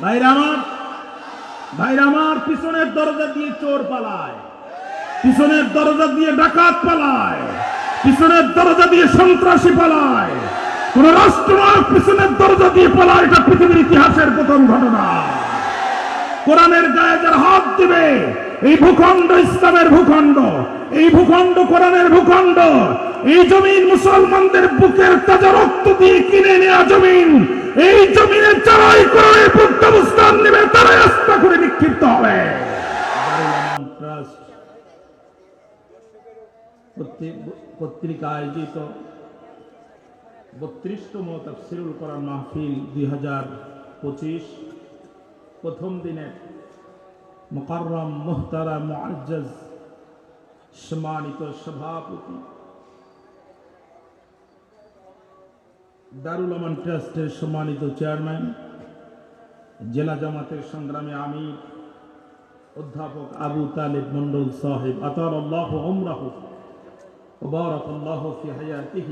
ভাইরা আমার ভাইরা আমার, পিছনের দরজা দিয়ে চোর পালায়। পিছনের দরজা দিয়ে ডাকাত পালায়। পিছনের দরজা দিয়ে সন্ত্রাসী পালায়। কোন রাষ্ট্রনায়ক পিছনের দরজা দিয়ে পালায়। এটা পৃথিবীর ইতিহাসের প্রথম ঘটনা। কোরআনের গায়ে যারা হাত দিবে, এই ভূখণ্ড ইসলামের ভূখণ্ড, এই ভূখণ্ড কোরআনের ভূখণ্ড, এই জমিন মুসলমানদের বুকের তাজা রক্ত দিয়ে কিনে নেওয়া জমিন এই জমিনে যারাই কোরআনের প্রত্যাবস্থান নেবে, তারাই আস্থা করে নিক্ষিপ্ত হবে। কর্তৃক আয়োজিত বত্রিশতম তফসিরুল মাহফিল দুই হাজার পঁচিশ। প্রথম দিনে মোকাররম মোহতারা মুআজ্জাজ সম্মানিত সভাপতি দারুল আমান ট্রাস্টের সম্মানিত চেয়ারম্যান জেলা জামাতের সংগ্রামী আমির অধ্যাপক আবু তালেব মন্ডল সাহেব আতার আল্লাহ ওমরাহ وبارك الله في حياته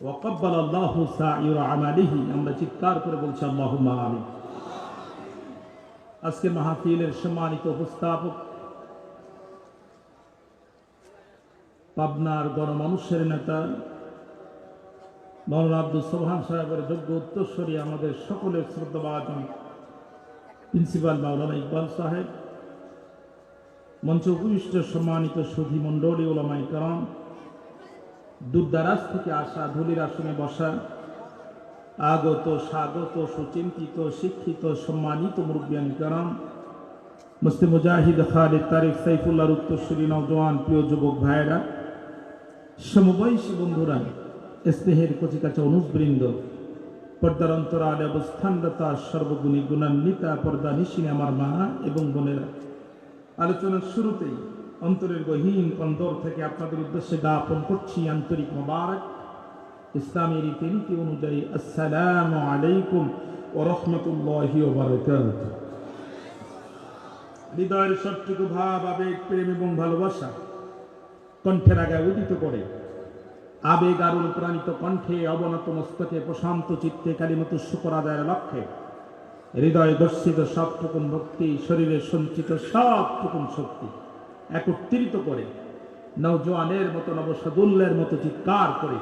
وقبل الله سائر عمله আমরা চিৎকার করে বলছি আল্লাহুম্মা আমিন আজকে মাহফিলের সম্মানিত উপস্থাপক পাবনার গণমানুষের নেতা মৌলানা আব্দুল সোহান সাহেবের যোগ্য উত্তরস্বরী আমাদের সকলের শ্রদ্ধাবাজন প্রিন্সিপাল মাওলানা ইকবাল সাহেব, মঞ্চ উপবিষ্ট সম্মানিত সুধী মণ্ডলী ওলামাই কারণ দূরদারাজ থেকে আসা ধুলির আসনে বসা, আগত, স্বাগত, সুচিন্তিত, শিক্ষিত, সম্মানিত মুরব্বিয়ান কারণ মুসলিম মুজাহিদ খালিদ তারিক সাইফুল্লাহর উত্তরসূরি নওজোয়ান প্রিয় যুবক ভাইয়েরা, সমবয়সী বন্ধুরা স্নেহের কচিকাচা অনুজবৃন্দ। পর্দার অন্তরালে অবস্থানরতা সর্বগুণী গুণান্বিতা পর্দা নিশিনে আমার মা এবং বোনেরা। আলোচনার শুরুতেই অন্তরের গহীন অন্তর থেকে আপনাদের উদ্দেশ্যে জ্ঞাপন করছি আন্তরিক মোবারক। ইসলামী রীতিনীতি অনুযায়ী আসসালামু আলাইকুম ও রহমতুল্লাহ হৃদয়ের সবটুকু ভাব, আবেগ, প্রেম এবং ভালোবাসা কণ্ঠের আগে উদিত করে আবেগ আর অনুপ্রাণিত কণ্ঠে অবনত মস্তকে প্রশান্ত চিত্তে কালিমত শুকর আদায়ের লক্ষ্যে। হৃদয়ে দর্শিত সবটুকুন ভক্তি, শরীরে সঞ্চিত সবটুকুন শক্তি। একত্রিত করে নৌজোয়ানের মতো নবসদুল্লের মতো চিৎকার করে,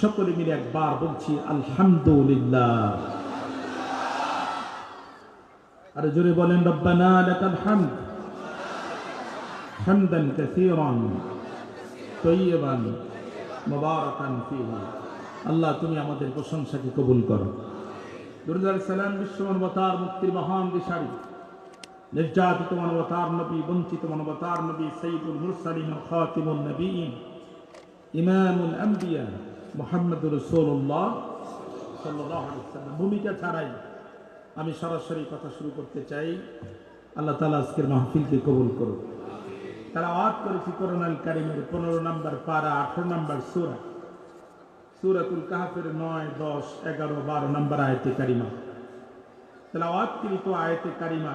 সকলে মিলে একবার বলছি, আলহামদুলিল্লাহ। আর জোরে বলেন, রব্বানা লাকাল হামদ। হামদান কাসীরান আল্লাহ, তুমি আমাদের প্রশংসাকে কবুল করো। সালাম বিশ্ব মানবতার মুক্তির মহান দিশারি। নির্যাতিত মানবতার নবী, বঞ্চিত মানবতার নবী সঈদুল মুরসালিন খাতিমুল নবীন, ইমামুল আম্বিয়া মোহাম্মদ রসুল্লাহ ভূমিকা ছাড়াই আমি সরাসরি কথা শুরু করতে চাই। আল্লাহ তালা আজকের মাহফিলকে কবুল করুন তারা আওয়াজ করেছি করোনাল কারিমের পনেরো নম্বর পারা, আঠারো নম্বর সুরা। সুরাতুল কাহাফের নয়, দশ, এগারো, বারো নম্বর আয়তে কারিমা। তেলাওয়াতকৃত আয়তে কারিমা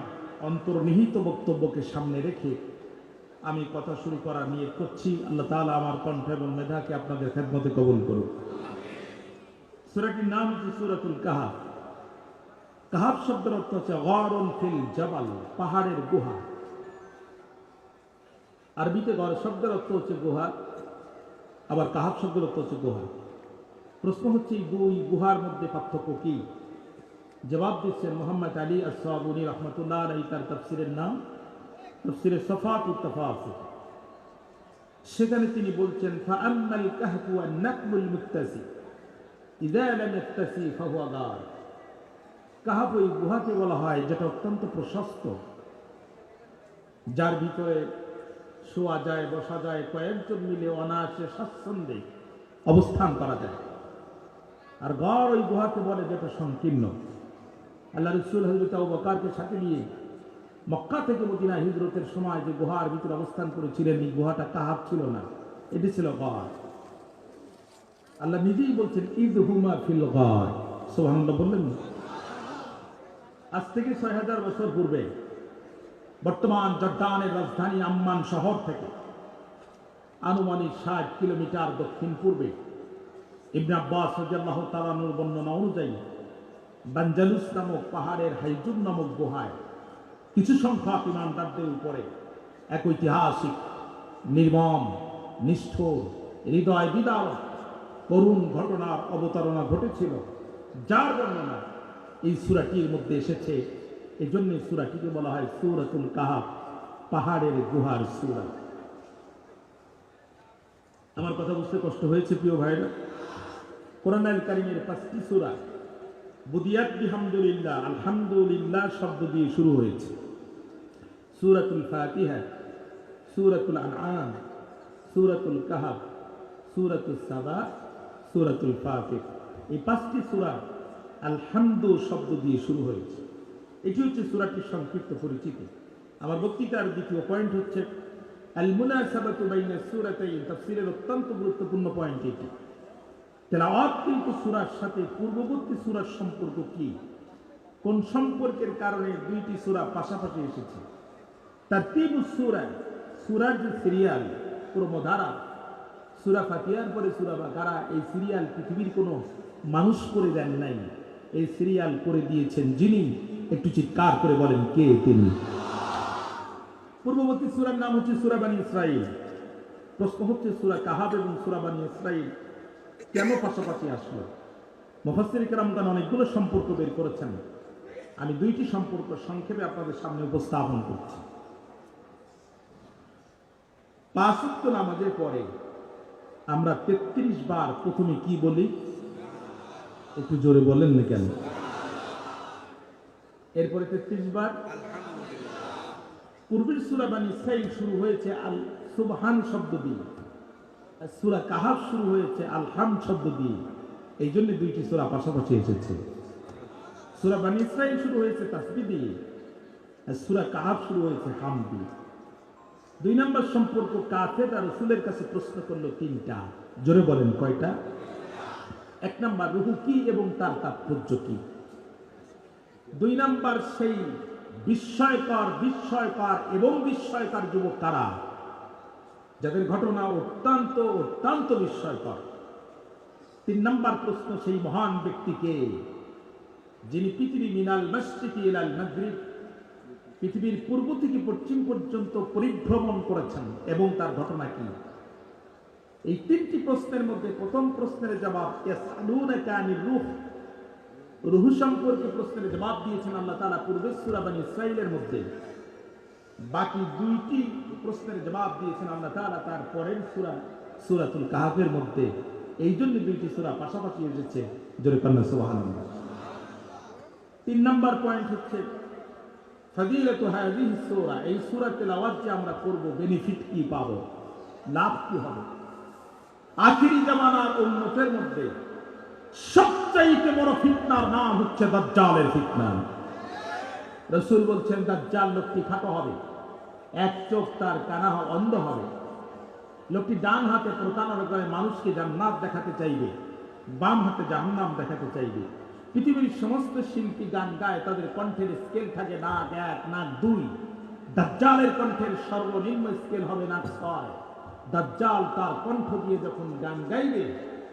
অন্তর্নিহিত বক্তব্যকে সামনে রেখে আমি কথা শুরু করা নিয়ে করছি। আল্লাহ তাআলা আমার কণ্ঠ এবং মেধাকে আপনাদের খেদমতে কবুল করুন সুরাটির নাম হচ্ছে সুরাতুল কাহাফ। কাহাফ শব্দের অর্থ হচ্ছে গরম ফিল জবাল, পাহাড়ের গুহা। আরবিতে গড় শব্দের অর্থ হচ্ছে গুহা আবার কাহাব শব্দের অর্থ হচ্ছে গুহা প্রশ্ন হচ্ছে এই দুই গুহার মধ্যে পার্থক্য কি? জবাব দিচ্ছেন মোহাম্মদ আলী আসাবুনি রহমতুল্লাহ আলী তার তফসিরের নাম তফসিরের সফাত উত্তফাফ সেখানে তিনি বলছেন, ফাআম্মাল কাহফু ওয়ান নাকমুল মুত্তাসি ইযা লাম ইয়াত্তাসি ফাহুয়া গার ওই গুহাকে বলা হয় যেটা অত্যন্ত প্রশস্ত, যার ভিতরে শোয়া যায়, বসা যায়, কয়েকজন মিলে অনায়াসে স্বাচ্ছন্দ্যে অবস্থান করা যায়। আর গড় ওই গুহাকে বলে যেটা সংকীর্ণ। আল্লাহ রসুল হজরত বকারকে সাথে নিয়ে মক্কা থেকে মদিনা হিজরতের সময় যে গুহার ভিতরে অবস্থান করেছিলেন, এই গুহাটা কাহাব ছিল না, এটি ছিল গড় আল্লাহ নিজেই বলছেন ঈদ হুমা ফিল গড় সোহানুল্লাহ বললেন, আজ থেকে ছয় হাজার বছর পূর্বে বর্তমান জর্দানের রাজধানী আম্মান শহর থেকে আনুমানিক ষাট কিলোমিটার দক্ষিণ পূর্বে ইবনে আব্বাস রাদিয়াল্লাহু তাআলার বর্ণনা অনুযায়ী বাঞ্জালুস নামক পাহাড়ের হাইজুম নামক গুহায় কিছু সংখ্যক ইমানদারদের উপরে এক ঐতিহাসিক, নির্মম, নিষ্ঠুর, হৃদয় বিদারক, করুণ ঘটনার অবতারণা ঘটেছিল, যার বর্ণনা এই সুরাটির মধ্যে এসেছে। এই জন্য সুরাটিকে বলা হয়? সুরাতুল কাহা পাহাড়ের গুহার সুরা। আমার কথা বুঝতে কষ্ট হয়েছে, প্রিয় ভাইরা। কোরআন কারিমের পাঁচটি সুরা, বুদিয়াত বিহামদুলিল্লাহ, আলহামদুলিল্লাহ শব্দ দিয়ে শুরু হয়েছে। সুরাতুল ফাতিহা, সুরাতুল আনআম, সুরাতুল কাহাব সুরাতুল সাবা, সুরাতুল ফাতিহ। এই পাঁচটি সুরা আলহামদু শব্দ দিয়ে শুরু হয়েছে। এটি হচ্ছে সুরাটির সংক্ষিপ্ত পরিচিতি। আমার বক্তৃতার দ্বিতীয় পয়েন্ট হচ্ছে আল মুনাসাবাতু বাইনা সুরাতাইন। তাফসীরের অত্যন্ত গুরুত্বপূর্ণ পয়েন্ট এটি। তেলাওয়াত কিন্তু সুরার সাথে পূর্ববর্তী সুরার সম্পর্ক কি? কোন সম্পর্কের কারণে দুইটি সুরা পাশাপাশি এসেছে? তার তিন সুরা, সুরার যে সিরিয়াল ক্রমধারা সুরা ফাতিয়ার পরে সুরা বাকারা, এই সিরিয়াল পৃথিবীর কোনো মানুষ করে দেন নাই। এই সিরিয়াল করে দিয়েছেন যিনি। একটু চিৎকার করে বলেন, কে তিনি? পূর্ববর্তী সুরার নাম হচ্ছে সুরাবানী ইসরাইল প্রশ্ন হচ্ছে, সুরা কাহাব এবং সুরাবানী ইসরাইল কেন পাশাপাশি আসলো? মুফাসসির কেরামগান অনেকগুলো সম্পর্ক বের করেছেন? আমি দুইটি সম্পর্ক সংক্ষেপে আপনাদের সামনে উপস্থাপন করছি। পাঁচত্ব নামাজের পরে আমরা তেত্রিশ বার প্রথমে কি বলি? একটু জোরে বলেন না কেন? এরপরে তেত্রিশ বার। পূর্বের সুরা বানি ইসরাইল শুরু হয়েছে আল সুবহান শব্দ দিয়ে। সুরা কাহাব শুরু হয়েছে আলহাম শব্দ দিয়ে। এই জন্য দুইটি সুরা পাশাপাশি এসেছে। সুরা বানি ইসরাইল শুরু হয়েছে তাসবি দিয়ে, আর সুরা কাহাব শুরু হয়েছে হাম দিয়ে। দুই নম্বর সম্পর্ক কাফের আর রসুলের কাছে প্রশ্ন করল তিনটা। জোরে বলেন কয়টা? এক নম্বর রুহু কি এবং তার তাৎপর্য কি? দুই নাম্বার সেই বিস্ময়কর বিস্ময়কর এবং বিস্ময়কর যুবক তারা? যাদের ঘটনা অত্যন্ত অত্যন্ত বিস্ময়কর। তিন নাম্বার প্রশ্ন সেই মহান ব্যক্তিকে, যিনি পৃথিবী মিনাল মসজিদ ইলাল মাগরিব, পৃথিবীর পূর্ব থেকে পশ্চিম পর্যন্ত পরিভ্রমণ করেছেন এবং তার ঘটনা কি? এই তিনটি প্রশ্নের মধ্যে প্রথম প্রশ্নের জবাব রূহ। রুহু সম্পর্কে প্রশ্নের জবাব দিয়েছেন আল্লাহ তাআলা পূর্বের সূরা বানী ইসরাঈলের মধ্যে। বাকি দুইটি প্রশ্নের জবাব দিয়েছেন আল্লাহ তাআলা তার পরের সূরা, সূরাতুল কাহাফের মধ্যে। এই জন্য দুইটি সূরা পাশাপাশি এসেছে। জোরে কন্যা সুবহানাল্লাহ। তিন নম্বর পয়েন্ট হচ্ছে, ফজিলত হাদিহি সূরা, এই সূরা তেলাওয়াত যে আমরা করব বেনিফিট কি পাব? লাভ কি হবে? আখিরি জামানার উন্নতের মধ্যে সবচাইতে বড় ফিতনার নাম হচ্ছে দাজ্জালের ফিতনা। রসুল বলছেন, দাজ্জাল লোকটি খাটো হবে, এক চোখ তার কানা অন্ধ হবে। লোকটি ডান হাতে প্রতারণা করে মানুষকে জান্নাত দেখাতে চাইবে, বাম হাতে জাহান্নাম দেখাতে চাইবে। পৃথিবীর সমস্ত শিল্পী গান গায়, তাদের কণ্ঠের স্কেল থাকে নাক এক, নাক দুই। দাজ্জালের কণ্ঠের সর্বনিম্ন স্কেল হবে নাক ছয়। দাজ্জাল তার কণ্ঠ দিয়ে যখন গান গাইবে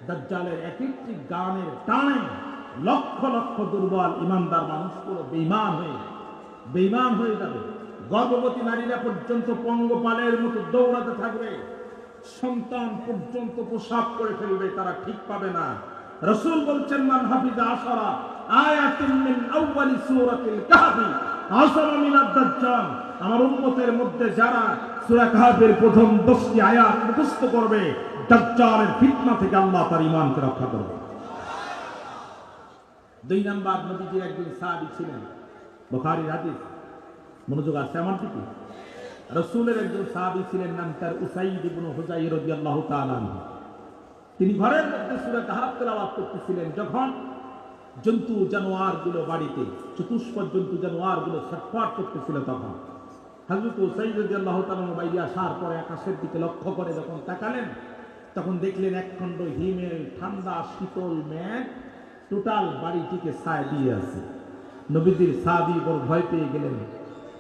দাজ্জালের এক একটি গানের টানে লক্ষ লক্ষ দুর্বল ইমানদার মানুষগুলো বেইমান হয়ে বেইমান হয়ে যাবে। গর্ভবতী নারীরা পর্যন্ত পঙ্গপালের মতো দৌড়াতে থাকবে। সন্তান পর্যন্ত পোশাক করে ফেলবে, তারা ঠিক পাবে না। রসুল বলছেন, মান হাফিজা আশারা আয়াতিন মিন আউয়ালি সূরাতিল কাহফি। আশারা মিন আদ-দাজ্জাল আমার উম্মতের মধ্যে যারা সূরা কাহফের প্রথম 10টি আয়াত মুখস্থ করবে, দাজ্জালের ফিতনা থেকে আল্লাহ তার ঈমানকে রক্ষা করবে। দুই নাম্বার নবীজির একজন সাহাবী ছিলেন, বুখারীর হাদিস। মনোযোগ আছে আমার দিকে? রসুলের একজন সাহাবী ছিলেন, নাম তার উসাইদ ইবনে হুজাই। তিনি ঘরের মধ্যে সূরা কাহাফ তেলাওয়াত করতেছিলেন, যখন জন্তু জানোয়ারগুলো বাড়িতে, চতুষ্পদ জন্তু জানোয়ারগুলো ছটফট করতেছিল তখন। হযরত উসাইদ রাদিয়াল্লাহু তাআলা বাইরে আসার পরে আকাশের দিকে লক্ষ্য করে যখন তাকালেন, তখন দেখলেন একখণ্ড হিমেল, ঠান্ডা, শীতল মেঘ টোটাল বাড়িটিকে ছায়া দিয়ে আছে। নবীজির সাহাবী বড় ভয় পেয়ে গেলেন।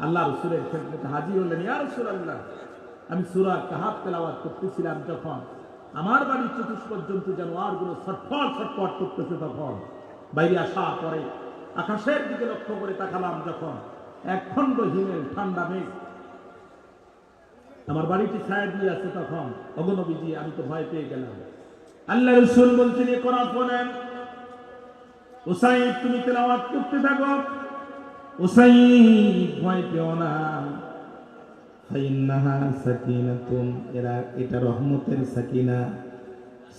আল্লাহ রসুলের খেদমতে হাজির হলেন, ইয়া রাসূলুল্লাহ, আমি সূরা কাহাফ তেলাওয়াত করতেছিলাম যখন আমার বাড়ির চতুষ্পদ জন্তু জানোয়ারগুলো ছটফট ছটফট করতেছে তখন। বাইরে আসার পরে আকাশের দিকে লক্ষ্য করে তাকালাম যখন এক খণ্ড হিমেল, ঠান্ডা মেঘ আমার বাড়িটি ছায়া দিয়ে আছে তখন। অগনবীজি আমি তো ভয় পেয়ে গেলাম। আল্লাহ রসুল বলছেন, এ করার পড়েন। ওসাইদ, তুমি তেলাওয়াত করতে থাকো। ওসাইদ, ভয় পেও না। ফাইন্নাহা সাকিনাতুন, এরা এটা রহমতের সাকিনা।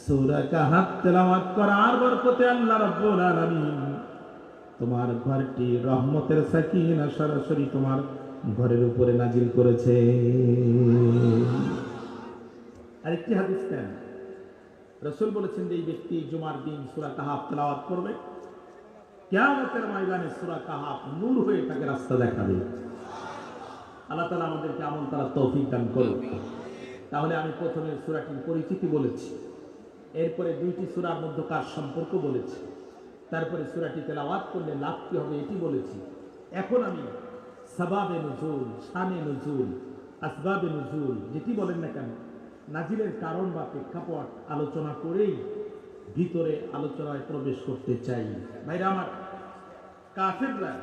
সূরা কাহাফ তেলাওয়াত করার বরকতে আল্লাহ রাব্বুল আলামিন তোমার ঘরটি রহমতের সাকিনা, সরাসরি তোমার ঘরের উপরে নাজিল করেছে। আরেকটি হাদিস কেন? রসুল বলেছেন যে এই ব্যক্তি জুমার দিন সুরা কাহাফ তেলাওয়াত করবে। কিয়ামতের ময়দানে সুরা কাহাফ নূর হয়ে তাকে রাস্তা দেখাবে। আল্লাহ তালা আমাদেরকে আমল তারা তৌফিক দান করুক তাহলে আমি প্রথমে সুরাটির পরিচিতি বলেছি, এরপরে দুইটি সুরার মধ্যকার সম্পর্ক বলেছি, তারপরে সুরাটি তেলাওয়াত করলে লাভ কি হবে এটি বলেছি। এখন আমি সাবাবে নজুল, শানে নজুল, আসবাবে নজুল, যেটি বলেন না কেন, নাজিলের কারণ বা প্রেক্ষাপট আলোচনা করেই ভিতরে আলোচনায় প্রবেশ করতে চাই। ভাইরা আমার, কাফেররা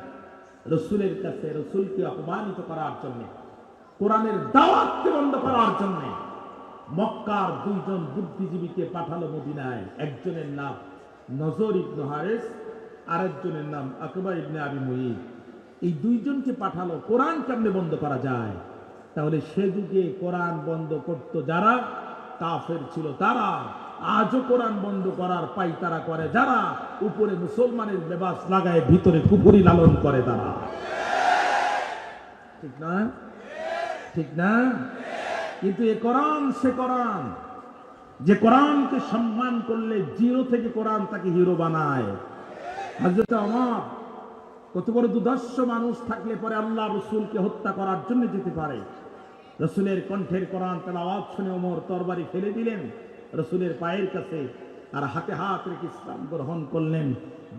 রসুলের কাছে রসুলকে অপমানিত করার জন্য, কোরআনের দাওয়াতকে বন্ধ করার জন্য মক্কার দুইজন বুদ্ধিজীবীকে পাঠালো মদিনায়। একজনের নাম নজর ইবনু হারেস, আরেকজনের নাম আকবর ইবনে আবি মুঈদ এই দুইজনকে পাঠালো। কোরআন কেমনে বন্ধ করা যায়? তাহলে সে যুগে কোরআন বন্ধ করত যারা? কাফের ছিল তারা। আজও কোরআন বন্ধ করার পাই তারা করে যারা? উপরে মুসলমানের লেবাস লাগায় ভিতরে কুকুরি লালন করে তারা। ঠিক না? ঠিক না? কিন্তু এ কোরআন, সে কোরআন। যে কোরআনকে সম্মান করলে জিরো থেকে কোরআন তাকে হিরো বানায়। হাজরত আমার কত বড় দুদর্শ মানুষ থাকলে পরে আল্লাহ রসুলকে হত্যা করার জন্য যেতে পারে। রসুলের কণ্ঠের কোরআন তার আওয়াজ শুনে ওমর তরবারি ফেলে দিলেন। রসুলের পায়ের কাছে আর হাতে হাত রেখে ইসলাম গ্রহণ করলেন।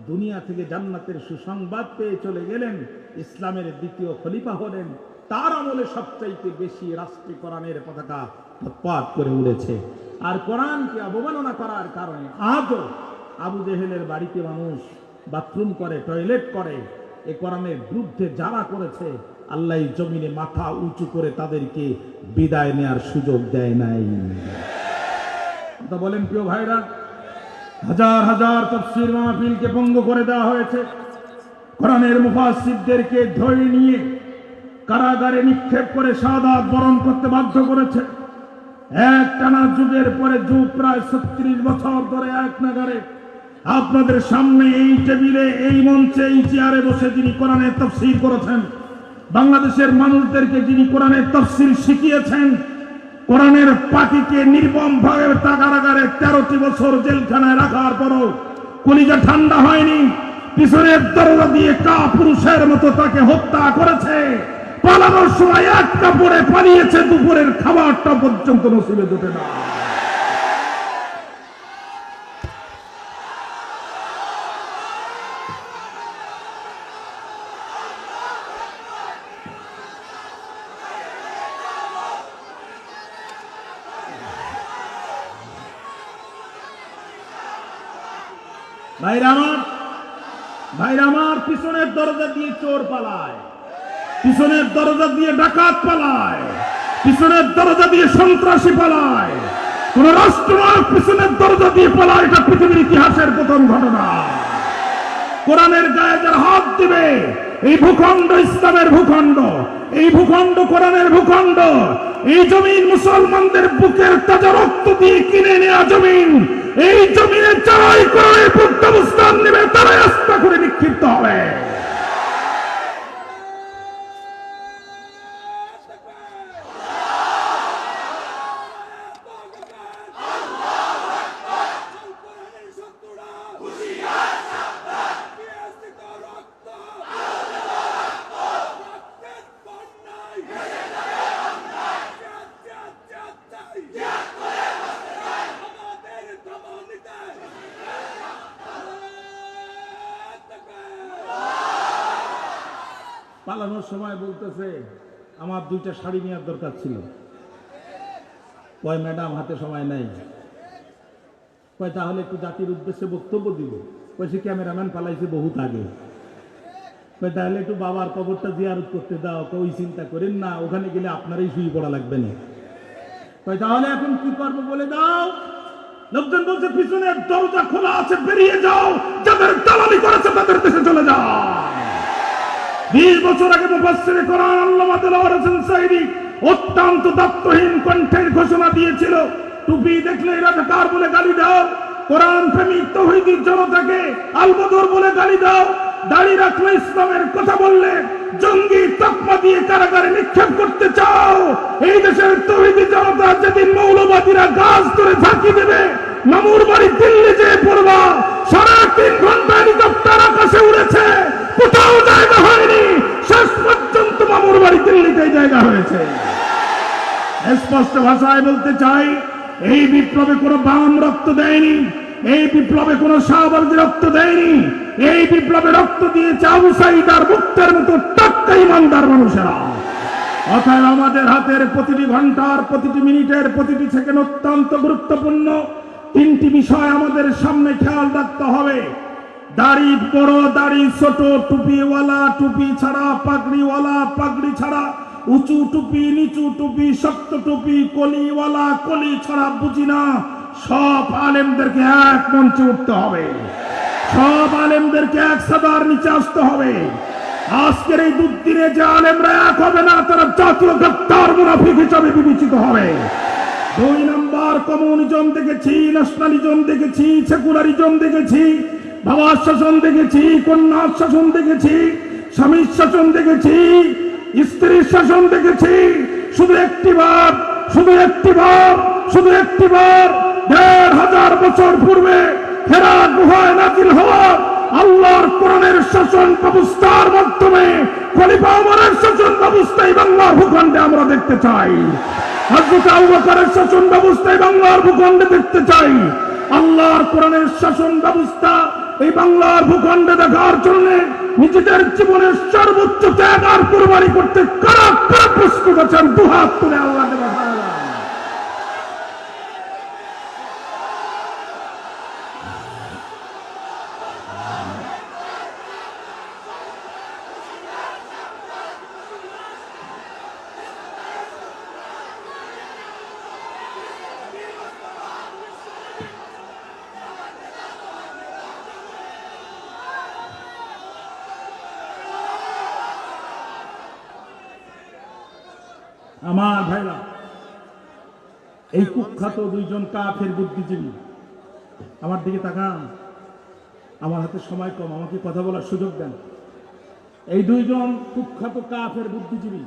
দুনিয়া থেকে জান্নাতের সুসংবাদ পেয়ে চলে গেলেন। ইসলামের দ্বিতীয় খলিফা হলেন। তার আমলে সবচাইতে বেশি রাষ্ট্রীয় কোরআনের পতাকা পথপাত করে উড়েছে আর কোরআনকে অবমাননা করার কারণে আজও আবু জেহেলের বাড়িতে মানুষ বাথরুম করে, টয়লেট করে। এ কোরআনের বিরুদ্ধে যারা করেছে, আল্লাহ জমিনে মাথা উঁচু করে তাদেরকে বিদায় নেয়ার সুযোগ দেয় নাই। কথা বলেন প্রিয় ভাইরা, হাজার হাজার তফসির মাহফিলকে ভঙ্গ করে দেওয়া হয়েছে। কোরআনের মুফাসিদদেরকে ধরে নিয়ে কারাগারে নিক্ষেপ করে সাদা বরণ করতে বাধ্য করেছে। এক টানা যুগের পরে যুগ প্রায় ছত্রিশ বছর ধরে এক নাগারে আপনাদের সামনে এই টেবিলে, এই মঞ্চে, এই চেয়ারে বসে যিনি কোরআনের তফসিল করেছেন, বাংলাদেশের মানুষদেরকে যিনি কোরআনের তফসিল শিখিয়েছেন, কোরআনের পাখিকে নির্মম ভাবে কারাগারে তেরোটি বছর জেলখানায় রাখার পরও কলিজা ঠান্ডা হয়নি, পিছনের দরজা দিয়ে কা পুরুষের মতো তাকে হত্যা করেছে, পালানোর সময় এক কাপড়ে পালিয়েছে, দুপুরের খাবারটা পর্যন্ত নসিবে জোটে না। চোর পালায়। পিছনের দরজা দিয়ে ডাকাত পালায়। পিছনের দরজা দিয়ে সন্ত্রাসী পালায়। কোন রাষ্ট্রনায়ক পিছনের দরজা দিয়ে পালায়, এটা পৃথিবীর ইতিহাসের প্রথম ঘটনা। কোরআনের গায়ে যারা হাত দিবে, এই ভূখণ্ড ইসলামের ভূখণ্ড, এই ভূখণ্ড কোরআনের ভূখণ্ড, এই জমিন মুসলমানদের বুকের তাজা রক্ত দিয়ে কিনে নেওয়া জমিন, এই জমিনে যারাই কোরআনের প্রত্যাবস্থান নেবে, তারাই আস্থা করে নিক্ষিপ্ত হবে। সময় বলতেছে, আমার দুইটা শাড়ি নেওয়ার দরকার ছিল। কয়, ম্যাডাম, হাতে সময় নাই। কয়, তাহলে একটু জাতির উদ্দেশ্যে বক্তব্য দিব। কয়েছে ক্যামেরাম্যান পালাইছে বহুত আগে। কই তাহলে একটু বাবার কবরটা জিয়ারত করতে দাও। ওই চিন্তা করেন না, ওখানে গেলে আপনারই শুয়ে পড়া লাগবে না। কই তাহলে এখন কি করব বলে দাও? লোকজন বলছে, পিছনের দরজা খোলা আছে, বেরিয়ে যাও। যাদের দালালি করেছে, তাদের দেশে চলে যাও। বিশ বছর আগে মুফাসসির কোরআন আল্লামা দেলাওয়ার হোসেন অত্যন্ত দাত্তহীন কণ্ঠের ঘোষণা দিয়েছিল, টুপি দেখলে রাজাকার বলে গালি দাও, কোরআন প্রেমিক তৌহিদির জনতাকে আলবদর বলে গালি দাও, দাড়ি রাখলে ইসলামের কথা বললে জঙ্গি তকমা দিয়ে কারাগারে নিক্ষেপ করতে চাও। এই দেশের তৌহিদি জনতা যেদিন মৌলবাদীরা গাছ ধরে ঝাঁকি দেবে, মামুর বাড়ি দিল্লি যেয়ে পড়বা সাড়ে তিন ঘণ্টা হেলিকপ্টার আকাশে উড়েছে কোথাও জায়গা হয়নি। শেষ পর্যন্ত মামুর বাড়ি দিল্লিতে জায়গা হয়েছে। স্পষ্ট ভাষায় বলতে চাই, এই বিপ্লবে কোনো বাম রক্ত দেয়নি, এই বিপ্লবে কোনো শাহবাজ রক্ত দেয়নি, এই বিপ্লবে রক্ত দিয়েছে আবু সাইদার মুক্তের মতো টাক্কা ইমানদার মানুষেরা। অতএব আমাদের হাতের প্রতিটি ঘণ্টার প্রতিটি মিনিটের, প্রতিটি সেকেন্ড অত্যন্ত গুরুত্বপূর্ণ। তিনটি বিষয় আমাদের সামনে খেয়াল রাখতে হবে। দাড়ি বড়, দাড়ি ছোট, টুপিওয়ালা, টুপি ছাড়া, পাগড়িওয়ালা, পাগড়ি ছাড়া, উঁচু টুপি, নিচু টুপি, শক্ত টুপি, কলিওয়ালা, কলি ছাড়া বুঝি না। সব আলেমদেরকে এক মঞ্চে উঠতে হবে। সব আলেমদেরকে এক সাদার নিচে আসতে হবে। আজকের এই দুদিনে যে আলেমরা এক হবে না, তারা জাতীয় গদ্দার মুনাফিক হিসাবে বিবেচিত হবে। দুই নম্বর কমিউনিজম দেখেছি ন্যাশনালিজম দেখেছি সেকুলারিজম দেখেছি। বাবার শাসন দেখেছি কন্যার শাসন দেখেছি স্বামীর শাসন দেখেছি স্ত্রীর শাসন দেখেছি। শুধু একটি বার শুধু একটি বার শুধু একটি বার দেড় হাজার বছর পূর্বে হেরা গুহায় নাজিল হওয়া আল্লাহর কোরআনের শাসন ব্যবস্থার মাধ্যমে খলিফা ওমরের শাসন ব্যবস্থায় বাংলার ভূখণ্ডে আমরা দেখতে চাই। হযরত আবু শাসন ব্যবস্থায় বাংলার ভূখণ্ডে দেখতে চাই। আল্লাহর কোরআনের শাসন ব্যবস্থা এই বাংলার ভূখণ্ডে দেখার জন্য নিজেদের জীবনের সর্বোচ্চ ত্যাগ আর কোরবানি করতে কারা কারা প্রস্তুত আছেন? দুহাত তুলে আল্লাহ দেখালাম আমার ভাইরা, এই কুখ্যাত দুইজন কাফের বুদ্ধিজীবী, আমার দিকে তাকান। আমার হাতে সময় কম, আমাকে কথা বলার সুযোগ দেন। এই দুইজন কুখ্যাত কাফের বুদ্ধিজীবী,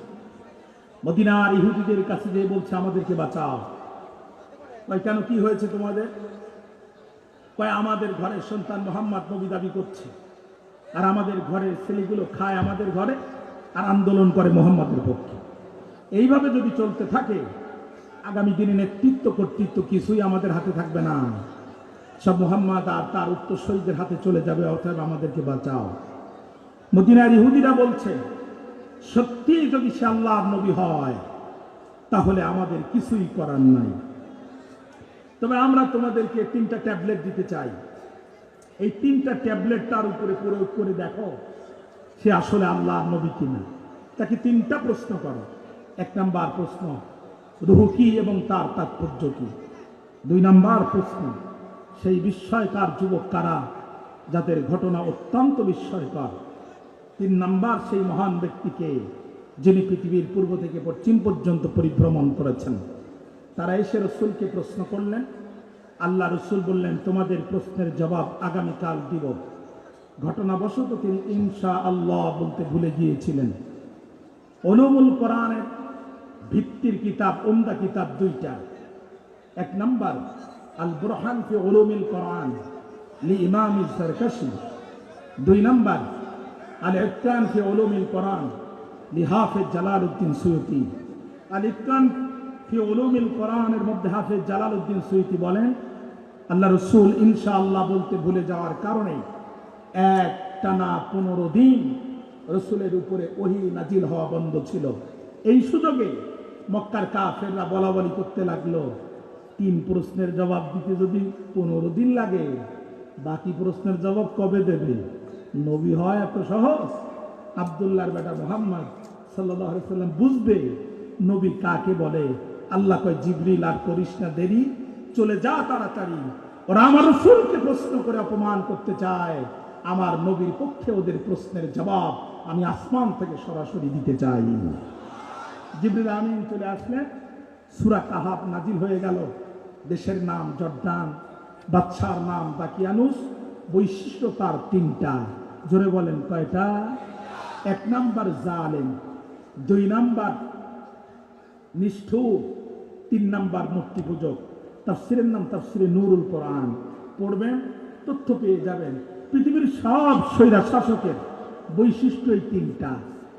মদিনার ইহুদিদের কাছে যে বলছে, আমাদেরকে বাঁচাও। কয় কেন কি হয়েছে তোমাদের? কয়, আমাদের ঘরের সন্তান মোহাম্মদ নবী দাবি করছে। আর আমাদের ঘরের ছেলেগুলো খায় আমাদের ঘরে আর আন্দোলন করে মোহাম্মদের পক্ষে। এইভাবে যদি চলতে থাকে, আগামী দিনে নেতৃত্ব কর্তৃত্ব কিছুই আমাদের হাতে থাকবে না। সব মোহাম্মদ আর তার উত্তরসূরিদের হাতে চলে যাবে অর্থাৎ আমাদেরকে বাঁচাও। মদিনার ইহুদিরা বলছে সত্যি যদি সে আল্লাহর নবী হয়, তাহলে আমাদের কিছুই করার নাই। তবে আমরা তোমাদেরকে তিনটা ট্যাবলেট দিতে চাই। এই তিনটা ট্যাবলেট তার উপরে প্রয়োগ করে দেখো, সে আসলে আল্লাহর নবী কিনা। তাকে তিনটা প্রশ্ন করো। এক নাম্বার প্রশ্ন, রুহু কি এবং তার তাৎপর্য কি? দুই নাম্বার প্রশ্ন, সেই বিস্ময়কার যুবক কারা, যাদের ঘটনা অত্যন্ত বিস্ময়কর? তিন নাম্বার, সেই মহান ব্যক্তিকে যিনি পৃথিবীর পূর্ব থেকে পশ্চিম পর্যন্ত পরিভ্রমণ করেছেন? তারা এসে রসুলকে প্রশ্ন করলেন, আল্লাহ রসুল বললেন, তোমাদের প্রশ্নের জবাব আগামীকাল দিব। ঘটনাবশত তিনি ইনশা আল্লাহ বলতে ভুলে গিয়েছিলেন। অনুমুল কোরআনের ভিত্তির কিতাব ওমদা কিতাব দুইটা। এক নম্বর আল বুরহান ফি উলুমিল কোরআন লি ইমাম সরকাশি। দুই নম্বর আল ইফকান ফি উলুমিল কোরআন লি হাফিজ জালালউদ্দিন সুয়ুতি। আল ইফকান ফি উলুমিল কোরআনের মধ্যে হাফিজ জালালউদ্দিন সুয়ুতি বলেন, আল্লাহ রসুল ইনশাআল্লাহ বলতে ভুলে যাওয়ার কারণে এক টানা পনেরো দিন রসুলের উপরে ওহি নাজিল হওয়া বন্ধ ছিল। এই সুযোগে মক্কার কাফেররা বলা বলি করতে লাগল। তিন প্রশ্নের জবাব দিতে যদি পনেরো দিন লাগে, বাকি প্রশ্নের জবাব কবে দেবে? নবী হয় এত সহজ। আবদুল্লাহর বেটা মোহাম্মদ সাল্লাম বুঝবে নবী কাকে বলে। আল্লাহ কয়, জিবরিল, আর করিস না দেরি। চলে যা তাড়াতাড়ি। ওরা আমার রসুলকে প্রশ্ন করে অপমান করতে চায়। আমার নবীর পক্ষে ওদের প্রশ্নের জবাব আমি আসমান থেকে সরাসরি দিতে চাই। জিবরিল আমিন চলে আসলে, সুরা কাহাব নাজিল হয়ে গেল। দেশের নাম জর্দান বাদশার নাম দাকিয়ানুস বৈশিষ্ট্য তার তিনটা। জোরে বলেন কয়টা? এক নাম্বার জালেম, দুই নাম্বার নিষ্ঠুর, তিন নাম্বার মূর্তি পূজক তাফসিরের নাম তাফসিরে নুরুল কোরআন। পড়বেন, তথ্য পেয়ে যাবেন। পৃথিবীর সব স্বৈরা শাসকের বৈশিষ্ট্য এই তিনটা।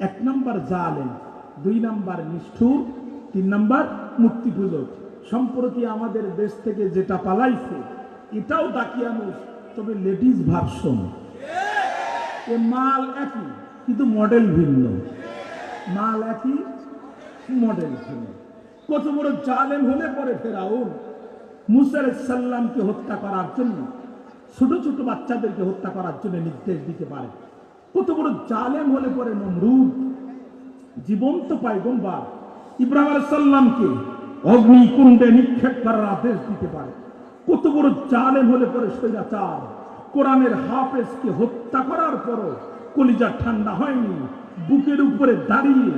এক নাম্বার জালেম দুই নাম্বার নিষ্ঠুর, তিন নাম্বার মূর্তি পূজক সম্প্রতি আমাদের দেশ থেকে যেটা পালাইছে, এটাও দাকিয়ানুস তবে লেডিস ভার্সন। এ মাল একই, কিন্তু মডেল ভিন্ন। মাল একই, মডেল ভিন্ন। কত বড় জালেম হলে পরে ফেরাউন, মুসা সাল্লামকে হত্যা করার জন্য, ছোট ছোট বাচ্চাদেরকে হত্যা করার জন্য নির্দেশ দিতে পারে। কত বড় জালেম হলে পরে নমরুদ জীবন্ত পাইগম্বার ইব্রাহিম আলাইহিস সাল্লামকে অগ্নিকুণ্ডে নিক্ষেপ করার আদেশ দিতে পারে। কত বড় জালেম হলে পরে স্বৈরাচার। কোরআনের হাফেজকে হত্যা করার পরও কলিজা ঠান্ডা হয়নি। বুকের উপরে দাঁড়িয়ে,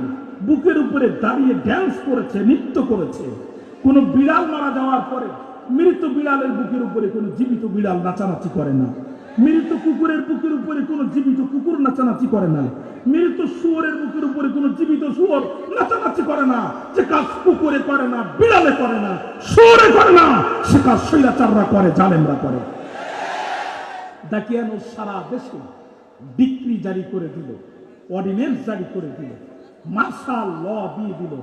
বুকের উপরে দাঁড়িয়ে ড্যান্স করেছে, নৃত্য করেছে। কোন বিড়াল মারা যাওয়ার পরে মৃত বিড়ালের বুকের উপরে কোনো জীবিত বিড়াল নাচানাচি করে না। মৃত কুকুরের বুকের উপরে কোনো জীবিত কুকুর নাচানাচি করে না। মৃত শুয়োরের বুকের উপরে কোনো জীবিত শুয়োর নাচানাচি করে না। যে কাজ কুকুরে করে না, বিড়ালে করে না, শুয়োরে করে না, সে কাজ শৈলাচাররা করে, জালেমরা করে। ডাকিয়ানো সারা দেশে ডিক্রি জারি করে দিল অর্ডিনেন্স জারি করে দিল, মার্শাল ল দিয়ে দিল,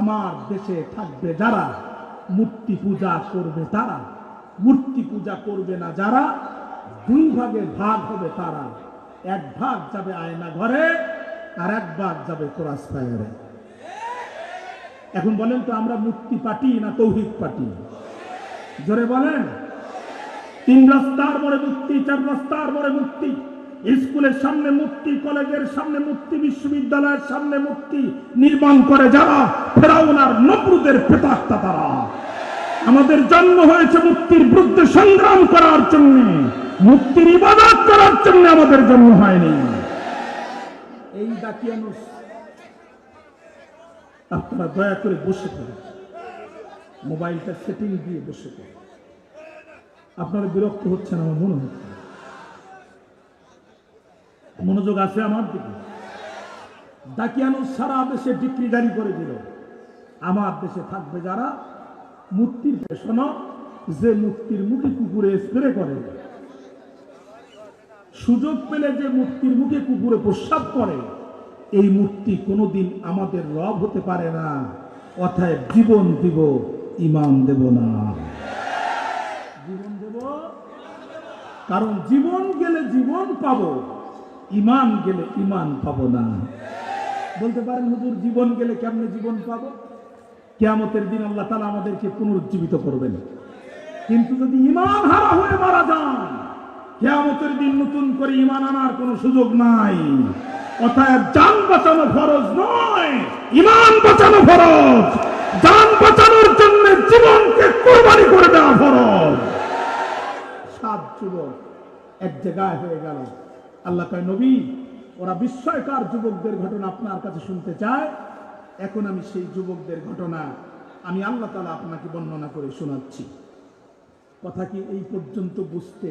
আমার দেশে থাকবে যারা, মূর্তি পূজা করবে তারা, মূর্তি পূজা করবে না যারা দুই ভাগে ভাগ হবে তারা। এক ভাগ যাবে আয়না ঘরে, আর এক ভাগ যাবে ক্রস ফায়ারে। এখন বলেন তো আমরা মুক্তি পাটি না তৌহিক পাটি? জোরে বলেন। তিন রাস্তার মোড়ে মুক্তি, চার রাস্তার মোড়ে মুক্তি। স্কুলের সামনে মুক্তি, কলেজের সামনে মুক্তি, বিশ্ববিদ্যালয়ের সামনে মুক্তি। নির্মাণ করে যারা, ফেরাউন আর নবরুদের পেতাক্তা তারা। আমাদের জন্ম হয়েছে মুক্তির বিরুদ্ধে সংগ্রাম করার জন্য। মুক্তির ইবাদত করার জন্য আমাদের জন্ম হয়নি। এই দাকিয়ানুস আপনারা দয়া করে বসে পড়ুন। মোবাইলটা সেটিং দিয়ে বসে পড়ুন। আপনারা বিরক্ত হচ্ছেন, আমার মনে হচ্ছে মনোযোগ আছে আমার দিকে? ডাকিয়ানু সারা দেশে ডিগ্রি জারি করে দিল। আমার দেশে থাকবে যারা মূর্তির পেছন যে মূর্তির মুখে কুকুরে স্প্রে করে। সুযোগ পেলে যে মূর্তির মুখে কুকুরে প্রস্রাব করে, এই মূর্তি কোনোদিন আমাদের রব হতে পারে না অথায় জীবন দিব, ইমান দেব না। জীবন দেব? কারণ জীবন গেলে জীবন পাবো, ইমান গেলে ইমান পাবো না। বলতে পারেন, হুজুর, জীবন গেলে কেমনে জীবন পাবো? কেয়ামতের দিন আল্লাহ তালা আমাদেরকে পুনরুজ্জীবিত করবেন। কিন্তু যদি ইমান হারা হয়ে মারা যান কেয়ামতের দিন নতুন করে ইমান আনার কোনো সুযোগ নাই। অতএব যান বাঁচানো ফরজ নয়। ইমান বাঁচানো ফরজ। যান বাঁচানোর জন্য জীবনকে কোরবানি করে দেওয়া ফরজ। সাত যুবক এক জায়গায় হয়ে গেল। আল্লাহ কয়, নবী, ওরা বিস্ময়কার যুবকদের ঘটনা আপনার কাছে শুনতে চায়। এখন আমি সেই যুবকদের ঘটনা আমি আল্লাহ তালা আপনাকে বর্ণনা করে শোনাচ্ছি। কথা কি এই পর্যন্ত বুঝতে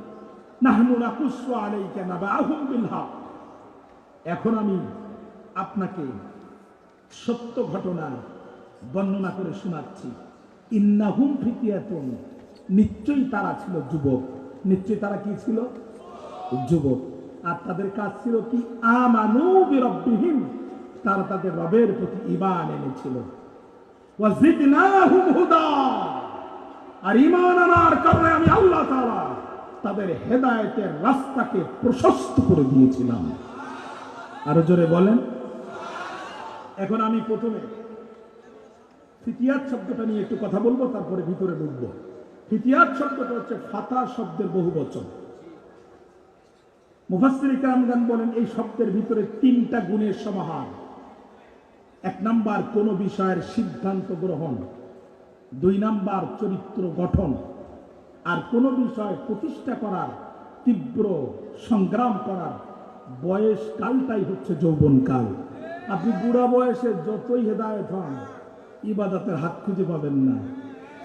এখন আমি আপনাকে সত্য ঘটনা বর্ণনা করে শোনাচ্ছি। ইন্নাহুম ফিতিয়াতুন। নিশ্চয়ই তারা ছিল যুবক। নিশ্চয়ই তারা কি ছিল? যুবক। আর তাদের কাজ ছিল কি? আমানু বিরব্বিহিম। তারা তাদের রবের প্রতি ঈমান এনেছিল। আর ইমান আনার কারণে আমি আল্লাহ তাআলা তাদের হেদায়েতের রাস্তাকে প্রশস্ত করে দিয়েছিলাম। আরও জোরে বলেন। এখন আমি প্রথমে ফিতিয়াত শব্দটা নিয়ে একটু কথা বলব, তারপরে ভিতরে ঢুকবো। ফিতিয়াত শব্দটা হচ্ছে ফাতা শব্দের বহু বচন মুফাসসির ইকরামগান বলেন, এই শব্দের ভিতরে তিনটা গুণের সমাহার। এক নাম্বার, কোন বিষয়ের সিদ্ধান্ত গ্রহণ। দুই নাম্বার, চরিত্র গঠন। আর কোন বিষয় প্রতিষ্ঠা করার, তীব্র সংগ্রাম করার বয়স কালটাই হচ্ছে যৌবন কাল। আপনি বুড়া বয়সে যতই হেদায়ত হন, ইবাদতের হাত খুঁজে পাবেন না।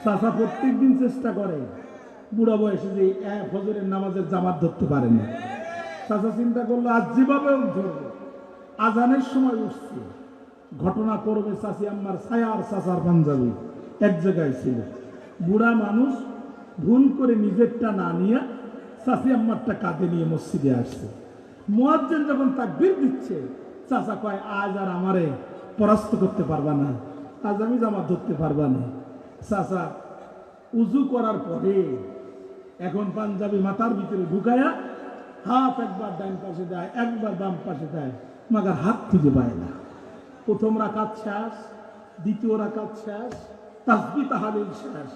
চাষা প্রত্যেক দিন চেষ্টা করে, বুড়া বয়সে যে এক ফজরের নামাজের জামাত ধরতে পারে না। চাষা চিন্তা করল, আজ যেভাবে ধরবে আজানের সময় উঠছে। ঘটনা করবে চাষি আম্মার ছায়ার চাষার পাঞ্জাবি। এক জায়গায় ছিল। বুড়া মানুষ ভুল করে নিজেরটা না নিয়ে চাষি আম্মারটা কাঁধে নিয়ে মসজিদে আসছে। মুয়াজ্জেন যখন তাকবীর দিচ্ছে, চাচা কয়, আজ আর আমারে পরাস্ত করতে পারবা না, আজ আমি জামা ধরতে পারবা না। চাচা উজু করার পরে এখন পাঞ্জাবি মাথার ভিতরে ঢুকায়া হাত একবার ডান পাশে দেয়, একবার বাম পাশে দেয়, মাগার হাত খুঁজে পায় না। প্রথম রাকাত শেষ, দ্বিতীয় রাকাত শেষ তাসবি তাহালিল শেষ।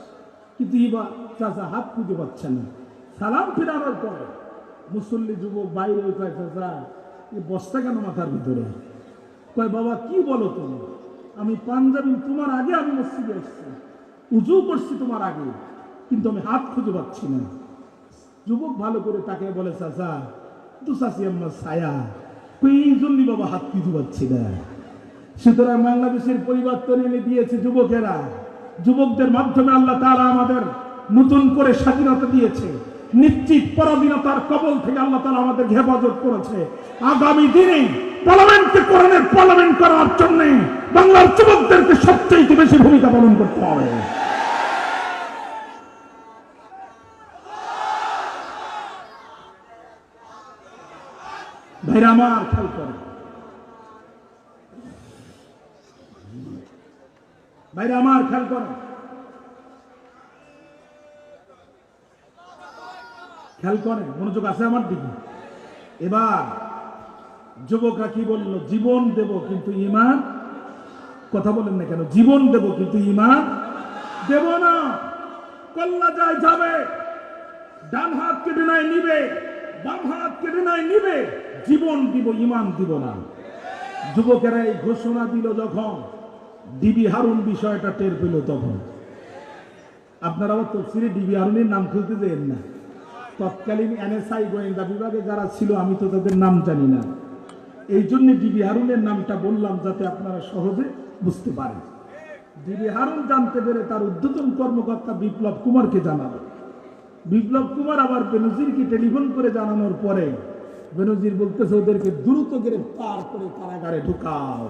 কিন্তু এবার চাচা হাত খুঁজে পাচ্ছে না। সালাম ফিরানোর পরে মুসল্লি যুবক বাইরে কয়, চাচা এই বস্তা কেন মাথার ভিতরে? কয়, বাবা, কি বলো তুমি? আমি পাঞ্জাবি তোমার আগে, আমি মসজিদে এসেছি। উজু করছি তোমার আগে, কিন্তু আমি হাত খুঁজে পাচ্ছি না। যুবক ভালো করে তাকে বলে, চাচা তো চাচি আমার ছায়া। এই জন্যই বাবা হাত খুঁজে পাচ্ছি না। সুতরাং বাংলাদেশের পরিবর্তন এনে দিয়েছে যুবকেরা। যুবকদের মাধ্যমে আল্লাহ তারা আমাদের নতুন করে স্বাধীনতা দিয়েছে। নিশ্চিত পরাধীনতার কবল থেকে আল্লাহ তালা আমাদের হেফাজত করেছে। আগামী দিনে পার্লামেন্ট করার বাংলার যুবকদেরকে সবচেয়ে বেশি ভূমিকা পালন করতে হবে। ভাইরা, আমার খেয়াল ভাইরা আমার খেয়াল করে। খেয়াল করে মনোযোগ আছে আমার দিকে। এবার যুবকরা কি বলল? জীবন দেব কিন্তু ইমান কথা বলেন না কেন? জীবন দেব কিন্তু ইমান দেব না। কল্লা যায় যাবে, ডান হাত কেটে নাই নিবে, বাম হাত কেটে নাই নিবে। জীবন দিব ইমান দিব না। যুবকেরা এই ঘোষণা দিল যখন ডিবি হারুন বিষয়টা টের পেল তখন। আপনারাও তফসিরে ডিবি হারুনের নাম খুলতে দেন না। তৎকালীন এনএসআই গোয়েন্দা বিভাগে যারা ছিল, আমি তো তাদের নাম জানি না। এই জন্য ডিবি হারুনের নামটা বললাম যাতে আপনারা সহজে বুঝতে পারেন। ডিবি হারুন জানতে পেরে তার উদ্বোধন কর্মকর্তা বিপ্লব কুমারকে জানালো। বিপ্লব কুমার আবার বেনজিরকে টেলিফোন করে জানানোর পরে বেনজির বলতেছে, ওদেরকে দ্রুত গ্রেফতার করে কারাগারে ঢুকাও।